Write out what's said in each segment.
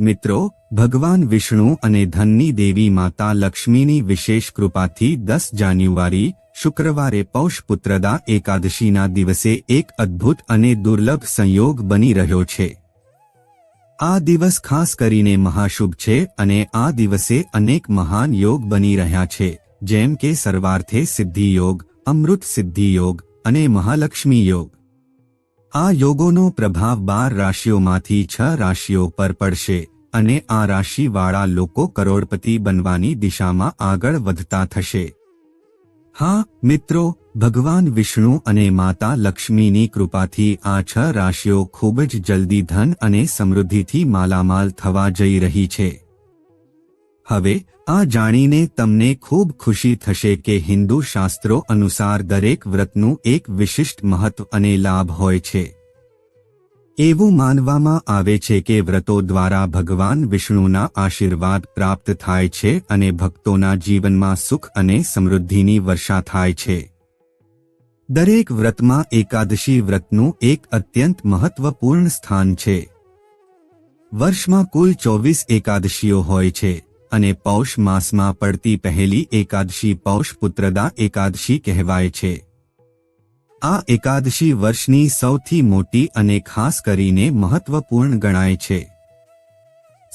મિત્રો, ભગવાન વિષ્ણુ અને ધનની દેવી માતા લક્ષ્મીની વિશેષ કૃપાથી દસ જાન્યુઆરી, શુક્રવારે પૌષ પુત્રદા એકાદશીના દિવસે એક અદ્ભુત અને દુર્લભ સંયોગ બની રહ્યો છે. આ દિવસ ખાસ કરીને મહાશુભ છે અને આ દિવસે અનેક મહાન યોગ બની રહ્યા છે, જેમ કે સર્વાર્થે સિદ્ધિ યોગ, અમૃત સિદ્ધિ યોગ અને મહાલક્ષ્મી યોગ. આ યોગોનો પ્રભાવ બાર રાશિઓમાંથી છ રાશિઓ પર પડશે. અને આ રાશિવાળા લોકો કરોડપતિ બનવાની દિશામાં આગળ વધતા થશે. હા, મિત્રો, ભગવાન વિષ્ણુ અને માતા લક્ષ્મીની કૃપાથી આ છ રાશિઓ ખૂબ જ જલ્દી ધન અને સમૃદ્ધિથી માલામાલ થવા જઈ રહી છે. હવે, આ જાણીને તમને ખૂબ ખુશી થશે કે હિન્દુ શાસ્ત્રો અનુસાર દરેક વ્રતનું એક વિશિષ્ટ મહત્વ અને લાભ હોય છે. એવું માનવામાં આવે છે કે વ્રતો દ્વારા ભગવાન વિષ્ણુના આશીર્વાદ પ્રાપ્ત થાય છે અને ભક્તોના જીવનમાં સુખ અને સમૃદ્ધિની વર્ષા થાય છે. દરેક વ્રતમાં એકાદશી વ્રતનું એક અત્યંત મહત્વપૂર્ણ સ્થાન છે. વર્ષમાં કુલ ચોવીસ એકાદશીઓ હોય છે અને પૌષ માસમાં પડતી પહેલી એકાદશી પૌષ પુત્રદા એકાદશી કહેવાય છે. આ એકાદશી વર્ષની સૌથી મોટી અને ખાસ કરીને મહત્વપૂર્ણ ગણાય છે.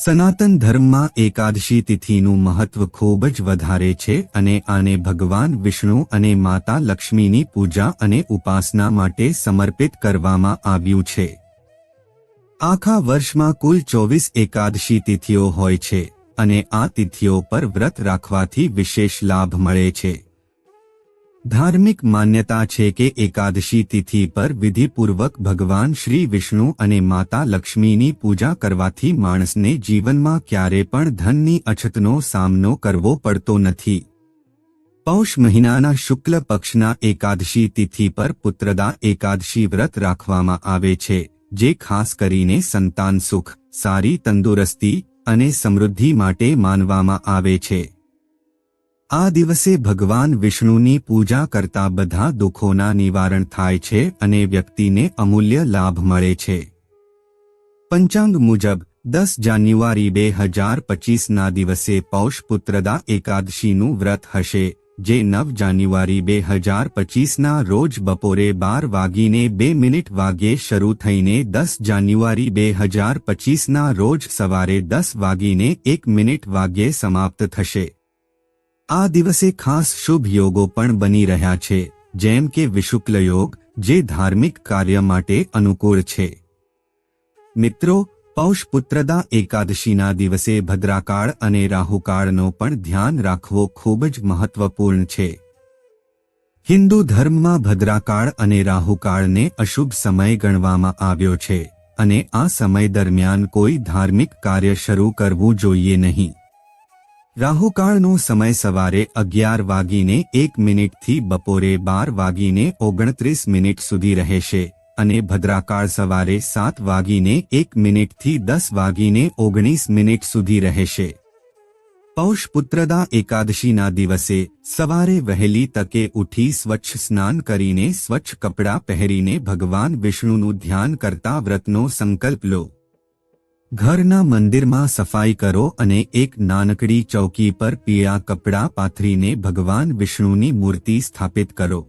સનાતન ધર્મમાં એકાદશી તિથિનું મહત્વ ખૂબ જ વધારે છે અને આને ભગવાન વિષ્ણુ અને માતા લક્ષ્મીની પૂજા અને ઉપાસના માટે સમર્પિત કરવામાં આવ્યું છે. આખા વર્ષમાં કુલ ચોવીસ એકાદશી તિથિઓ હોય છે અને આ તિથિઓ પર વ્રત રાખવાથી વિશેષ લાભ મળે છે. ધાર્મિક માન્યતા છે કે એકાદશી તિથિ પર વિધિપૂર્વક ભગવાન શ્રી વિષ્ણુ અને માતા લક્ષ્મીની પૂજા કરવાથી માણસને જીવનમાં ક્યારે પણ ધનની અછતનો સામનો કરવો પડતો નથી. પૌષ મહિનાના શુક્લ પક્ષના એકાદશી તિથિ પર પુત્રદા એકાદશી વ્રત રાખવામાં આવે છે, જે ખાસ કરીને સંતાન સુખ, સારી તંદુરસ્તી અને સમૃદ્ધિ માટે માનવામાં આવે છે. આ દિવસે ભગવાન વિષ્ણુની પૂજા કરતા બધા દુઃખોના નિવારણ થાય છે અને વ્યક્તિને અમૂલ્ય લાભ મળે છે. પંચાંગ મુજબ, દસ જાન્યુઆરી બે હજાર પચીસના દિવસે પૌષ પુત્રદા એકાદશીનું વ્રત હશે, જે નવ જાન્યુઆરી બે હજાર પચીસના રોજ બપોરે બાર વાગીને બે મિનિટ વાગ્યે શરૂ થઈને દસ જાન્યુઆરી બે હજાર પચીસના રોજ સવારે દસ વાગીને એક મિનિટ વાગ્યે સમાપ્ત થશે. આ દિવસે ખાસ શુભ યોગો પણ બની રહ્યા છે, જેમ કે વિશુક્લ યોગ, જે ધાર્મિક કાર્ય માટે અનુકૂળ છે. મિત્રો પૌષ પુત્રદા એકાદશીના દિવસે ભદ્રાકાળ અને રાહુકાળનો પણ ધ્યાન રાખવો ખૂબ જ મહત્વપૂર્ણ છે. હિન્દુ ધર્મમાં ભદ્રાકાળ અને રાહુકાળને અશુભ સમય ગણવામાં આવ્યો છે, અને આ સમય દરમિયાન કોઈ ધાર્મિક કાર્ય શરૂ કરવું જોઈએ નહીં. રાહુકાળનો સમય સવારે અગિયાર વાગીને એક મિનિટથી બપોરે બાર વાગીને ઓગણત્રીસ મિનિટ સુધી રહેશે અને ભદ્રાકાળ સવારે સાત વાગીને એક મિનિટથી દસ વાગીને ઓગણીસ મિનિટ સુધી રહેશે. પૌષ પુત્રદા એકાદશીના દિવસે સવારે વહેલી તકે ઉઠી સ્વચ્છ સ્નાન કરીને સ્વચ્છ કપડાં પહેરીને ભગવાન વિષ્ણુનું ધ્યાન કરતા વ્રતનો સંકલ્પ લો. ઘરના મંદિરમાં સફાઈ કરો અને એક નાનકડી ચૌકી પર પીળા કપડાં પાથરીને ભગવાન વિષ્ણુની મૂર્તિ સ્થાપિત કરો.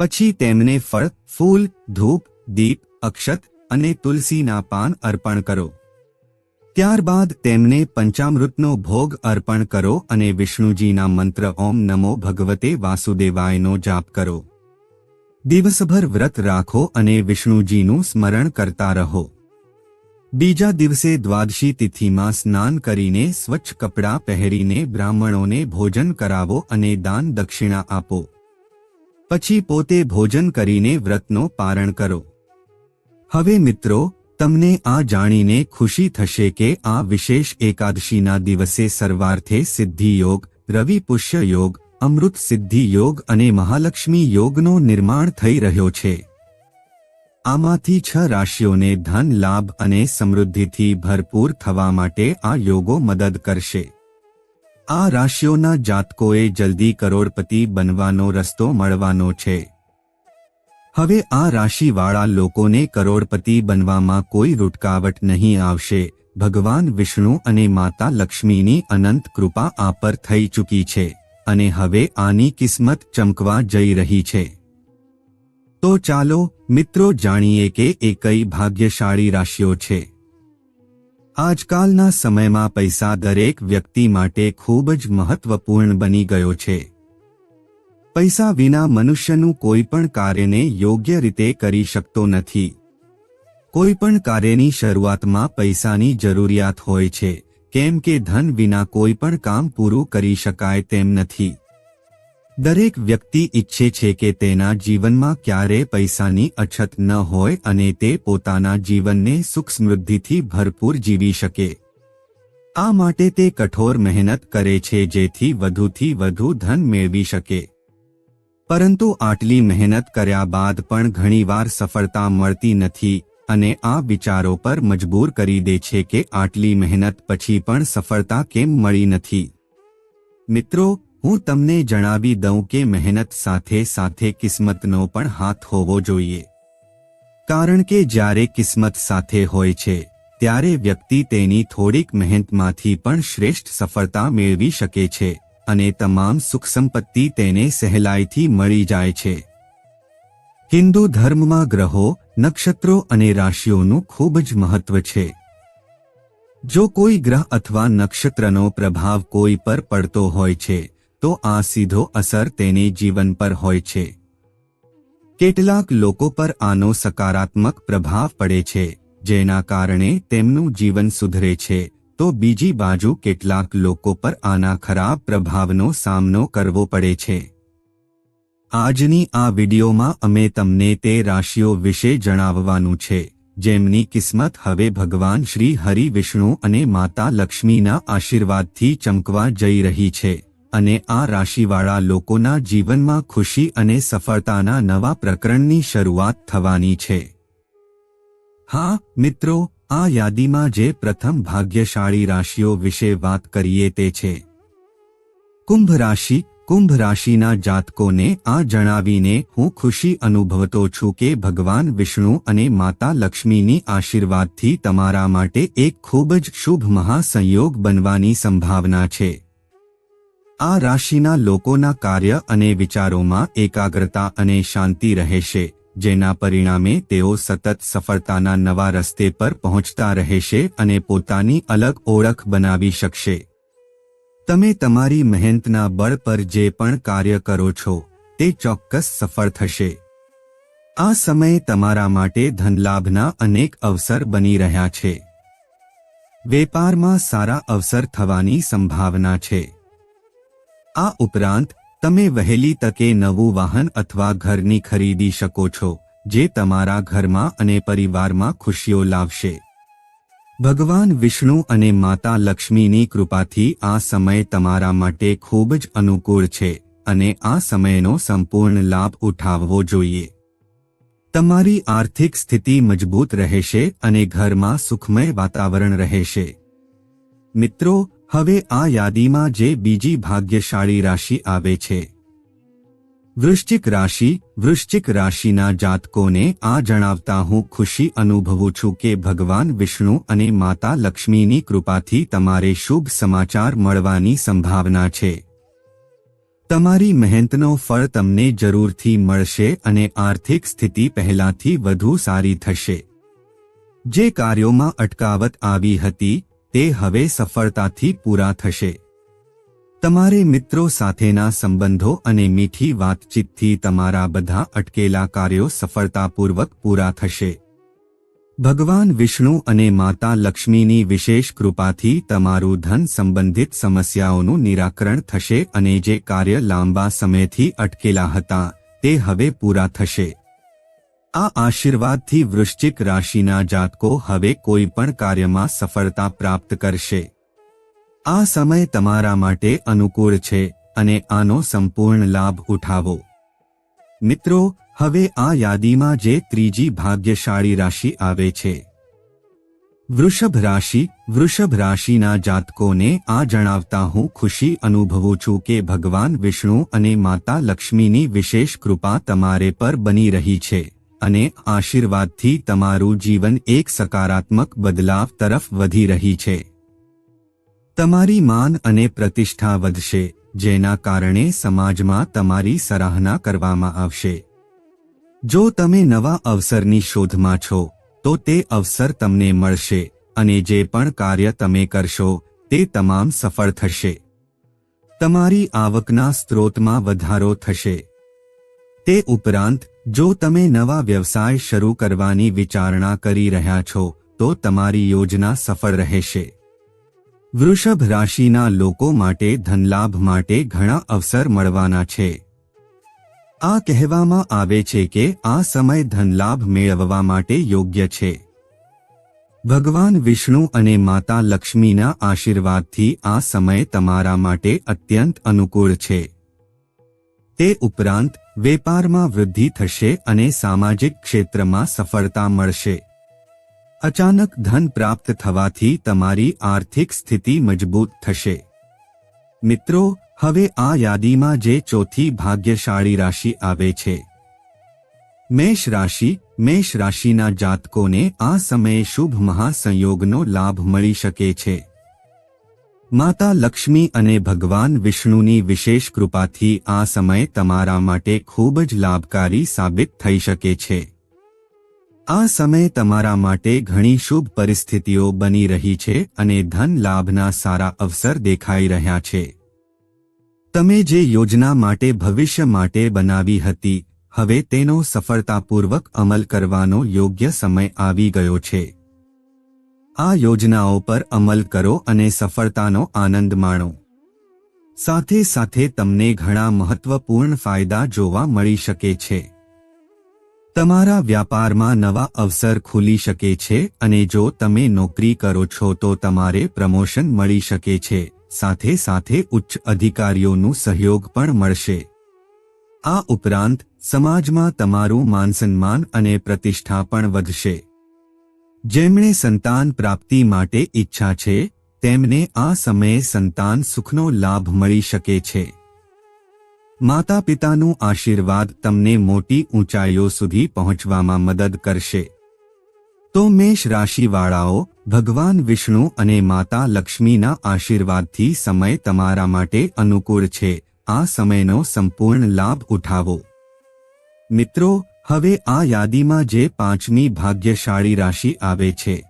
પછી તેમને ફળ, ફૂલ, ધૂપ, દીપ, અક્ષત અને તુલસીના પાન અર્પણ કરો. ત્યારબાદ તેમને પંચામૃતનો ભોગ અર્પણ કરો અને વિષ્ણુજીના મંત્ર ઓમ નમો ભગવતે વાસુદેવાયનો જાપ કરો. દિવસભર વ્રત રાખો અને વિષ્ણુજીનું સ્મરણ કરતા રહો. બીજા દિવસે દ્વાદશી તિથિમાં સ્નાન કરીને સ્વચ્છ કપડાં પહેરીને બ્રાહ્મણોને ભોજન કરાવો અને દાન દક્ષિણા આપો. પછી પોતે ભોજન કરીને વ્રતનો પારણ કરો. હવે મિત્રો, તમને આ જાણીને ખુશી થશે કે આ વિશેષ એકાદશીના દિવસે સર્વાર્થે સિદ્ધિ યોગ, રવિ પુષ્ય યોગ, અમૃત સિદ્ધિ યોગ અને મહાલક્ષ્મી યોગનો નિર્માણ થઈ રહ્યો છે. આમાંથી છ રાશિઓને ધન લાભ અને સમૃદ્ધિથી ભરપૂર થવા માટે આ યોગો મદદ કરશે. આ રાશિઓના જાતકોએ જલ્દી કરોડપતિ બનવાનો રસ્તો મળવાનો છે. હવે આ રાશિવાળા લોકોને કરોડપતિ બનવામાં કોઈ રૂટકાવટ નહીં આવશે. ભગવાન વિષ્ણુ અને માતા લક્ષ્મીની અનંત કૃપા આ પર થઈ ચૂકી છે અને હવે આની કિસ્મત ચમકવા જઈ રહી છે. તો ચાલો મિત્રો જાણીએ કે એ કઈ ભાગ્યશાળી રાશિઓ છે. આજકાલના સમયમાં પૈસા દરેક વ્યક્તિ માટે ખૂબ જ મહત્વપૂર્ણ બની ગયો છે. પૈસા વિના મનુષ્યનું કોઈ પણ કાર્યને યોગ્ય રીતે કરી શકતો નથી. કોઈ પણ કાર્યની શરૂઆતમાં પૈસાની જરૂરિયાત હોય છે, કેમ કે ધન વિના કોઈ પણ કામ પૂરું કરી શકાય તેમ નથી. દરેક વ્યક્તિ ઈચ્છે છે કે તેના જીવનમાં ક્યારે પૈસાની અછત ન હોય અને તે પોતાના જીવનને સુખ સમૃદ્ધિથી ભરપૂર જીવી શકે. આ માટે તે કઠોર મહેનત કરે છે જેથી વધુથી વધુ ધન મેળવી શકે. પરંતુ આટલી મહેનત કર્યા બાદ પણ ઘણીવાર સફળતા મળતી નથી અને આ વિચારો પર મજબૂર કરી દે છે કે આટલી મહેનત પછી પણ સફળતા કેમ મળી નથી. મિત્રો હું તમને જણાવી દઉં કે મહેનત સાથે સાથે કિસ્મતનો પણ હાથ હોવો જોઈએ. કારણ કે જ્યારે કિસ્મત સાથે હોય છે, ત્યારે વ્યક્તિ તેની થોડીક મહેનતમાંથી પણ શ્રેષ્ઠ સફળતા મેળવી શકે છે અને તમામ સુખ સંપત્તિ તેને સહેલાઈથી મળી જાય છે. હિન્દુ ધર્મમાં ગ્રહો, નક્ષત્રો અને રાશિઓનું ખૂબ જ મહત્વ છે. જો કોઈ ગ્રહ અથવા નક્ષત્રનો પ્રભાવ કોઈ પર પડતો હોય છે તો આ સીધો અસર તેને જીવન પર હોય છે. કેટલાક લોકો પર આનો સકારાત્મક પ્રભાવ પડે છે, જેના કારણે તેમનું જીવન સુધરે છે. તો બીજી બાજુ કેટલાક લોકો પર આના ખરાબ પ્રભાવનો સામનો કરવો પડે છે. આજની આ વિડિયોમાં અમે તમને તે રાશિઓ વિશે જણાવવાનું છે, જેમની કિસ્મત હવે ભગવાન શ્રી હરિ વિષ્ણુ અને માતા લક્ષ્મીના આશીર્વાદથી ચમકવા જઈ રહી છે. અને આ રાશિવાળા લોકોના જીવનમાં ખુશી અને સફળતાના નવા પ્રકરણની શરૂઆત થવાની છે. હા, મિત્રો, આ યાદીમાં જે પ્રથમ ભાગ્યશાળી રાશિઓ વિશે વાત કરીએ તે છે. કુંભ રાશિ, કુંભ રાશિના જાતકોને આ જણાવીને હું ખુશી અનુભવતો છું કે ભગવાન વિષ્ણુ અને માતા લક્ષ્મીની આશીર્વાદથી તમારા માટે એક ખૂબ જ શુભ મહાસંયોગ બનવાની સંભાવના છે. આ રાશિના લોકોના કાર્ય અને વિચારોમાં એકાગ્રતા અને શાંતિ રહેશે, જેના પરિણામે તેઓ સતત સફળતાના નવા રસ્તે પર પહોંચતા રહેશે અને પોતાની અલગ ઓળખ બનાવી શકશે. તમે તમારી મહેનતના બળ પર જે પણ કાર્ય કરો છો, તે ચોક્કસ સફળ થશે. આ સમય તમારા માટે ધનલાભના અનેક અવસર બની રહ્યા છે. વેપારમાં સારા અવસર થવાની સંભાવના છે. આ ઉપરાંત, તમે વહેલી તકે નવું વાહન અથવા ઘરની ખરીદી શકો છો, જે તમારા ઘરમાં અને પરિવારમાં ખુશીઓ લાવશે. ભગવાન વિષ્ણુ અને માતા લક્ષ્મીની કૃપાથી આ સમય તમારા માટે ખૂબ જ અનુકૂળ છે અને આ સમયનો સંપૂર્ણ લાભ ઉઠાવવો જોઈએ. તમારી આર્થિક સ્થિતિ મજબૂત રહેશે અને ઘરમાં સુખમય વાતાવરણ રહેશે. મિત્રો હવે આ યાદીમાં જે બીજી ભાગ્યશાળી રાશિ આવે છે. વૃશ્ચિક રાશિ, વૃશ્ચિક રાશિના જાતકોને આ જણાવતા હું ખુશી અનુભવું છું કે ભગવાન વિષ્ણુ અને માતા લક્ષ્મીની કૃપાથી તમારે શુભ સમાચાર મળવાની સંભાવના છે. તમારી મહેનતનો ફળ તમને જરૂરથી મળશે અને આર્થિક સ્થિતિ પહેલાથી વધુ સારી થશે. જે કાર્યોમાં અટકાવત આવી હતી તે હવે સફળતાથી પૂરા થશે. તમારે મિત્રો સાથેના સંબંધો અને મીઠી વાતચીતથી તમારા બધા અટકેલા કાર્યો સફળતાપૂર્વક પૂરા થશે. ભગવાન વિષ્ણુ અને માતા લક્ષ્મીની વિશેષ કૃપાથી તમારું ધન સંબંધિત સમસ્યાઓનું નિરાકરણ થશે અને જે કાર્ય લાંબા સમયથી અટકેલા હતા, તે હવે પૂરા થશે. આ આશીર્વાદથી વૃશ્ચિક રાશિના જાતકો હવે કોઈ પણ કાર્યમાં સફળતા પ્રાપ્ત કરશે. આ સમય તમારા માટે અનુકૂળ છે અને આનો સંપૂર્ણ લાભ ઉઠાવો. મિત્રો, હવે આ યાદીમાં જે ત્રીજી ભાગ્યશાળી રાશિ આવે છે. વૃષભ રાશિ, વૃષભ રાશિના જાતકોને આ જણાવતા હું ખુશી અનુભવું છું કે ભગવાન વિષ્ણુ અને માતા લક્ષ્મીની વિશેષ કૃપા તમારે પર બની રહી છે. અને આશીર્વાદથી તમારું જીવન એક સકારાત્મક બદલાવ તરફ વધી રહી છે. તમારી માન અને પ્રતિષ્ઠા વધશે, જેના કારણે સમાજમાં તમારી સરાહના કરવામાં આવશે. જો તમે નવા અવસરની શોધમાં છો, તો તે અવસર તમને મળશે, અને જે પણ કાર્ય તમે કરશો, તે તમામ સફળ થશે. તમારી આવકના સ્ત્રોતમાં વધારો થશે. તે ઉપરાંત જો તમે નવા વ્યવસાય શરૂ કરવાની વિચારણા કરી રહ્યા છો, તો તમારી યોજના સફળ રહેશે. વૃષભ રાશિના લોકો માટે ધનલાભ માટે ઘણા અવસર મળવાના છે. આ કહેવામાં આવે છે કે આ સમય ધનલાભ મેળવવા માટે યોગ્ય છે. ભગવાન વિષ્ણુ અને માતા લક્ષ્મીના આશીર્વાદથી આ સમય તમારા માટે અત્યંત અનુકૂળ છે. તે ઉપરાંત, વેપારમાં વૃદ્ધિ થશે અને સામાજિક ક્ષેત્રમાં સફળતા મળશે. અચાનક ધન પ્રાપ્ત થવાથી તમારી આર્થિક સ્થિતિ મજબૂત થશે. મિત્રો, હવે આ યાદીમાં જે ચોથી ભાગ્યશાળી રાશિ આવે છે. મેષ રાશિ, મેષ રાશિના જાતકોને આ સમયે શુભ મહાસંયોગનો લાભ મળી શકે છે. માતા લક્ષ્મી અને ભગવાન વિષ્ણુની વિશેષ કૃપાથી આ સમય તમારા માટે ખૂબ જ લાભકારી સાબિત થઈ શકે છે. આ સમય તમારા માટે ઘણી શુભ પરિસ્થિતિઓ બની રહી છે અને ધન લાભના સારા અવસર દેખાઈ રહ્યા છે. તમે જે યોજના માટે ભવિષ્ય માટે બનાવી હતી, હવે તેનો સફળતાપૂર્વક અમલ કરવાનો યોગ્ય સમય આવી ગયો છે. આ યોજનાઓ પર અમલ કરો અને સફળતાનો આનંદ માણો. સાથે સાથે તમને ઘણા મહત્વપૂર્ણ ફાયદા જોવા મળી શકે છે. તમારા વ્યાપારમાં નવા અવસર ખુલી શકે છે અને જો તમે નોકરી કરો છો તો તમારે પ્રમોશન મળી શકે છે. સાથે સાથે ઉચ્ચ અધિકારીઓનું સહયોગ પણ મળશે. આ ઉપરાંત, સમાજમાં તમારું માનસન્માન અને પ્રતિષ્ઠા પણ વધશે. જેમણે સંતાન પ્રાપ્તિ માટે ઈચ્છા છે, તેમને આ સમયે સંતાન સુખનો લાભ મળી શકે છે. માતા પિતાનું આશીર્વાદ તમને મોટી ઊંચાઈઓ સુધી પહોંચવામાં મદદ કરશે. તો મેષ રાશિવાળાઓ, ભગવાન વિષ્ણુ અને માતા લક્ષ્મીના આશીર્વાદથી સમય તમારા માટે અનુકૂળ છે. આ સમયનો સંપૂર્ણ લાભ ઉઠાવો. મિત્રો હવે આ યાદીમાં જે પાંચમી ભાગ્યશાળી રાશિ આવે છે.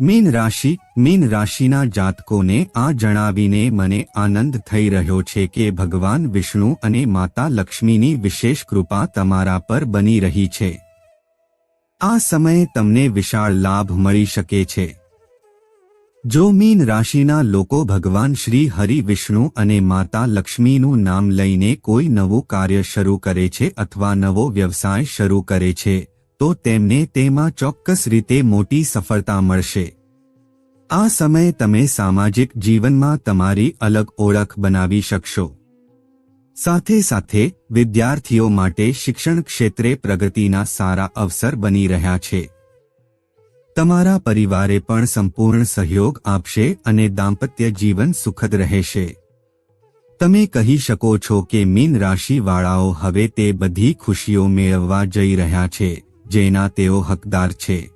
મીન રાશિ, મીન રાશિના જાતકોને આ જણાવીને મને આનંદ થઈ રહ્યો છે કે ભગવાન વિષ્ણુ અને માતા લક્ષ્મીની વિશેષ કૃપા તમારા પર બની રહી છે. આ સમયે તમને વિશાળ લાભ મળી શકે છે. જો મીન રાશિના લોકો ભગવાન શ્રી હરિ વિષ્ણુ અને માતા લક્ષ્મીનું નામ લઈને કોઈ નવું કાર્ય શરૂ કરે છે અથવા નવો વ્યવસાય શરૂ કરે છે, તો તેમને તેમાં ચોક્કસ રીતે મોટી સફળતા મળશે. આ સમયે તમે સામાજિક જીવનમાં તમારી અલગ ઓળખ બનાવી શકશો. સાથે સાથે, વિદ્યાર્થીઓ માટે શિક્ષણ ક્ષેત્રે પ્રગતિના સારા અવસર બની રહ્યા છે. તમારા પરિવારે પણ સંપૂર્ણ સહયોગ આપશે અને દાંપત્ય જીવન સુખદ રહેશે. તમે કહી શકો છો કે મીન રાશિવાળાઓ હવે તે બધી ખુશીઓ મેળવવા જઈ રહ્યા છે, જેના તેઓ હકદાર છે.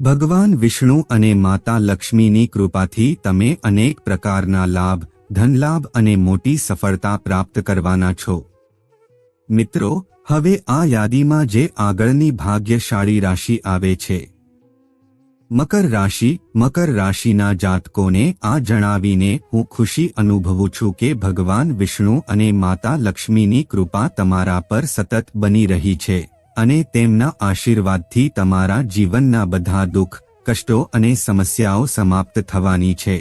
ભગવાન વિષ્ણુ અને માતા લક્ષ્મીની કૃપાથી તમે અનેક પ્રકારના લાભ, ધનલાભ અને મોટી સફળતા પ્રાપ્ત કરવાના છો. મિત્રો, હવે આ યાદીમાં જે આગળની ભાગ્યશાળી રાશિ આવે છે. મકર રાશિ, મકર રાશિના જાતકોને આ જણાવીને હું ખુશી અનુભવું છું કે ભગવાન વિષ્ણુ અને માતા લક્ષ્મીની કૃપા તમારા પર સતત બની રહી છે અને તેમના આશીર્વાદથી તમારા જીવનના બધા દુઃખ, કષ્ટો અને સમસ્યાઓ સમાપ્ત થવાની છે.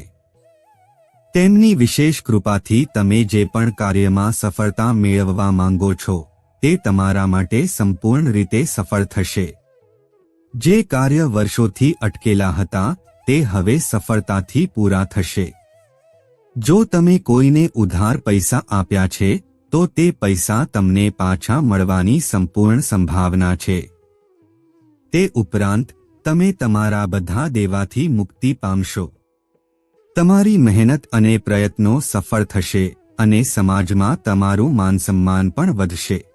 તેમની વિશેષ કૃપાથી તમે જે પણ કાર્યમાં સફળતા મેળવવા માંગો છો, તે તમારા માટે સંપૂર્ણ રીતે સફળ થશે. જે કાર્ય વર્ષોથી અટકેલા હતા, તે હવે સફળતાથી પૂરા થશે. જો તમે કોઈને ઉધાર પૈસા આપ્યા છે, તો તે પૈસા તમને પાછા મળવાની સંપૂર્ણ સંભાવના છે. તે ઉપરાંત, તમે તમારા બધા દેવાથી મુક્તિ પામશો. તમારી મહેનત અને પ્રયત્નો સફળ થશે અને સમાજમાં તમારું માનસન્માન પણ વધશે.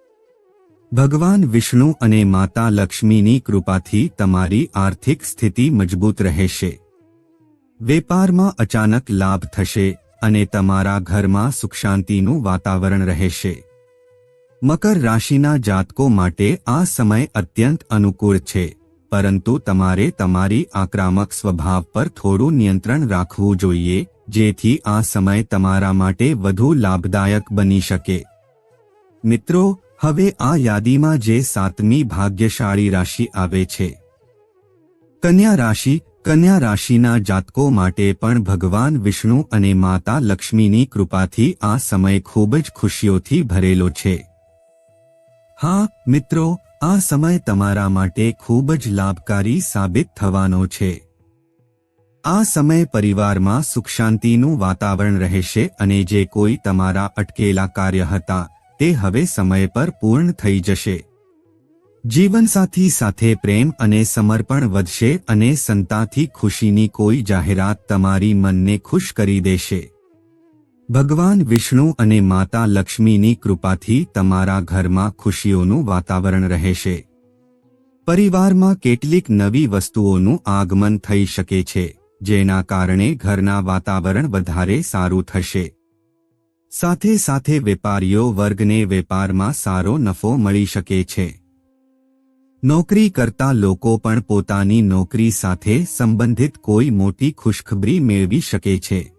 ભગવાન વિષ્ણુ અને માતા લક્ષ્મીની કૃપાથી તમારી આર્થિક સ્થિતિ મજબૂત રહેશે. વેપારમાં અચાનક લાભ થશે અને તમારા ઘરમાં સુખ શાંતિનું વાતાવરણ રહેશે. મકર રાશિના જાતકો માટે આ સમય અત્યંત અનુકૂળ છે, પરંતુ તમારે તમારી આક્રમક સ્વભાવ પર થોડું નિયંત્રણ રાખવું જોઈએ, જેથી આ સમય તમારા માટે વધુ લાભદાયક બની શકે. મિત્રો હવે આ યાદીમાં જે સાતમી ભાગ્યશાળી રાશિ આવે છે. કન્યા રાશિ, કન્યા રાશિના જાતકો માટે પણ ભગવાન વિષ્ણુ અને માતા લક્ષ્મીની કૃપાથી આ સમય ખૂબ જ ખુશીઓથી ભરેલો છે. હા, મિત્રો, આ સમય તમારા માટે ખૂબ જ લાભકારી સાબિત થવાનો છે. આ સમય પરિવારમાં સુખ શાંતિનું વાતાવરણ રહેશે અને જે કોઈ તમારા અટકેલા કાર્ય હતા તે હવે સમય પર પૂર્ણ થઈ જશે. જીવનસાથી સાથે પ્રેમ અને સમર્પણ વધશે અને સંતાથી ખુશીની કોઈ જાહેરાત તમારી મનને ખુશ કરી દેશે. ભગવાન વિષ્ણુ અને માતા લક્ષ્મીની કૃપાથી તમારા ઘરમાં ખુશીઓનું વાતાવરણ રહેશે. પરિવારમાં કેટલીક નવી વસ્તુઓનું આગમન થઈ શકે છે, જેના કારણે ઘરના વાતાવરણ વધારે સારું થશે. સાથે સાથે વેપારીઓ વર્ગને વેપારમાં સારો નફો મળી શકે છે. નોકરી કરતા લોકો પણ પોતાની નોકરી સાથે સંબંધિત કોઈ મોટી ખુશખબરી મેળવી શકે છે.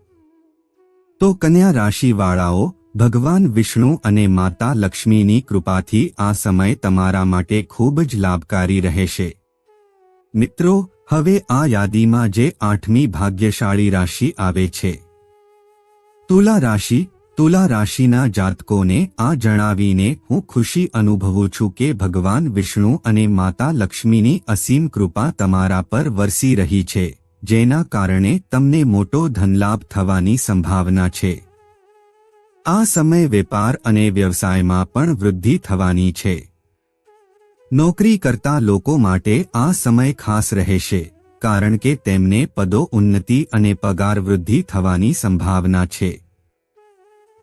તો કન્યા રાશિવાળાઓ, ભગવાન વિષ્ણુ અને માતા લક્ષ્મીની કૃપાથી આ સમય તમારા માટે ખૂબ જ લાભકારી રહેશે. મિત્રો, હવે આ યાદીમાં જે આઠમી ભાગ્યશાળી રાશિ આવે છે. તુલા રાશિ તુલા રાશિના જાતકોને આ જણાવીને હું ખુશી અનુભવું છું કે ભગવાન વિષ્ણુ અને માતા લક્ષ્મીની અસીમ કૃપા તમારા પર વરસી રહી છે, જેના કારણે તમને મોટો ધનલાભ થવાની સંભાવના છે. આ સમય વેપાર અને વ્યવસાયમાં પણ વૃદ્ધિ થવાની છે. નોકરી કરતા લોકો માટે આ સમય ખાસ રહેશે, કારણ કે તેમને પદો ઉન્નતિ અને પગાર વૃદ્ધિ થવાની સંભાવના છે.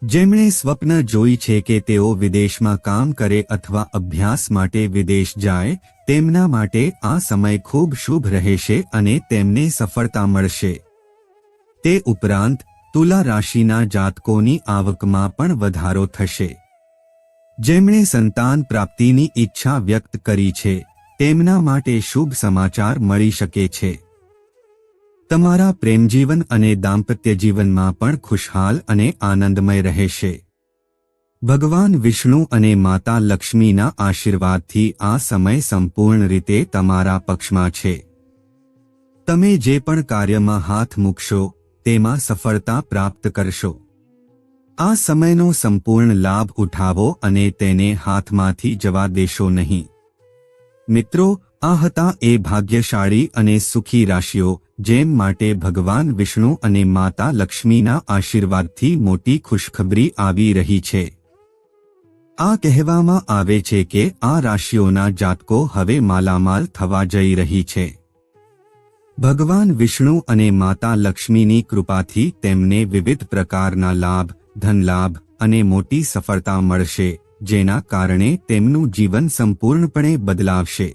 જેમણે સ્વપ્ન જોઈ છે કે તેઓ વિદેશમાં કામ કરે અથવા અભ્યાસ માટે વિદેશ જાય, તેમના માટે આ સમય ખૂબ શુભ રહેશે અને તેમને સફળતા મળશે. તે ઉપરાંત, તુલા રાશિના જાતકોની આવકમાં પણ વધારો થશે. જેમણે સંતાન પ્રાપ્તિની ઈચ્છા વ્યક્ત કરી છે, તેમના માટે શુભ સમાચાર મળી શકે છે. તમારા પ્રેમજીવન અને દાંપત્ય જીવનમાં પણ ખુશહાલ અને આનંદમય રહેશે. ભગવાન વિષ્ણુ અને માતા લક્ષ્મીના આશીર્વાદથી આ સમય સંપૂર્ણ રીતે તમારા પક્ષમાં છે. તમે જે પણ કાર્યમાં હાથ મૂકશો, તેમાં સફળતા પ્રાપ્ત કરશો. આ સમયનો સંપૂર્ણ લાભ ઉઠાવો અને તેને હાથમાંથી જવા દેશો નહીં. મિત્રો, આ હતા એ ભાગ્યશાળી અને સુખી રાશિઓ, જેમ માટે ભગવાન વિષ્ણુ અને માતા લક્ષ્મીના આશીર્વાદથી મોટી ખુશખબરી આવી રહી છે. આ કહેવામાં આવે છે કે આ રાશિઓના જાતકો હવે માલામાલ થવા જઈ રહી છે. ભગવાન વિષ્ણુ અને માતા લક્ષ્મીની કૃપાથી તેમને વિવિધ પ્રકારના લાભ, ધનલાભ અને મોટી સફળતા મળશે. જેના કારણે તેમનું જીવન સંપૂર્ણપણે બદલાવશે.